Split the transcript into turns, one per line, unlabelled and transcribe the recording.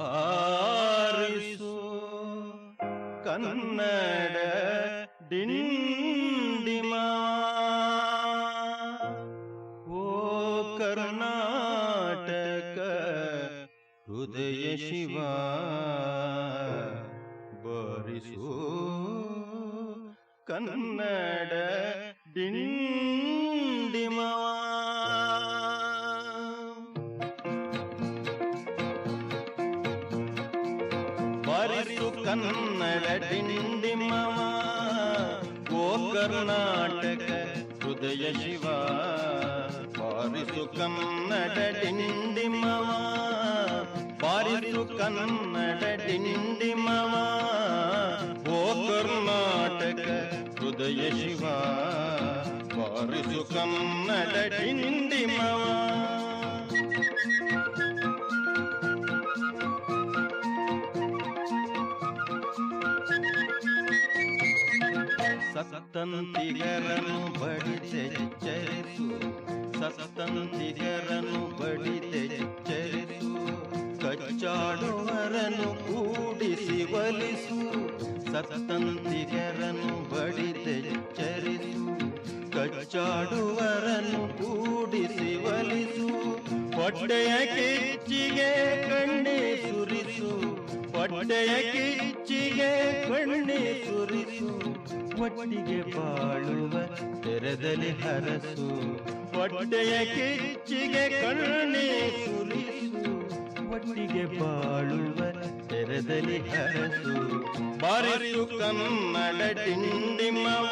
ಬಾರಿಸು ಕನ್ನಡ ಡಿಂಡಿಮ ಓ ಕರ್ನಾಟಕ ಹೃದಯ ಶಿವ ಬಾರಿಸು ಕನ್ನಡ ಡಿಂಡಿಮ ಬಾರಿಸು ಕನ್ನಡ ಡಿಂಡಿಮವ ಓ ಕರ್ನಾಟಕ ಹೃದಯ ಶಿವ ಬಾರಿಸು ಕನ್ನಡ ಡಿಂಡಿಮವ ಬಾರಿಸು ಕನ್ನಡ ಡಿಂಡಿಮವ ಓ ಕರ್ನಾಟಕ ಹೃದಯ ಶಿವ ಬಾರಿಸು ಕನ್ನಡ ಡಿಂಡಿಮವ ಸತ್ತಂತಿಗರನು ಬಡಿದೆಚ್ಚರಿಸು ಸತ್ತಂತಿಗರನು ಬಡಿದೆಚ್ಚರಿಸು ಕಚ್ಚಾಡುವರನು ಕೂಡಿಸಿ ಒಲಿಸು. ಸತ್ತಂತಿಗರನು ಬಡಿದೆಚ್ಚರಿಸು ಕಚ್ಚಾಡುವರನು ಕೂಡಿಸಿ ಒಲಿಸು. ಹೊಟ್ಟೆಯ ಕಿಚ್ಚಿಗೆ ಕಣ್ಣೆ ಸುರಿಸು. ಹೊಟ್ಟೆಯ ಕಿಚ್ಚಿಗೆ ಕಣ್ಣೆ ಸುರಿಸು. ಒಟ್ಟಿಗೆ ಬಾಳುವ ತೆರೆದಲ್ಲಿ ಹರಸು. ಒಟ್ಟೆಯ ಕಿಚ್ಚಿಗೆ ಕರುಣೆ ಸುರಿಸು. ಒಟ್ಟಿಗೆ ಬಾಳುವ ತೆರೆದಲ್ಲಿ ಹರಸು. ಬಾರಿಸು ಕನ್ನಡ ಡಿಂಡಿಮವ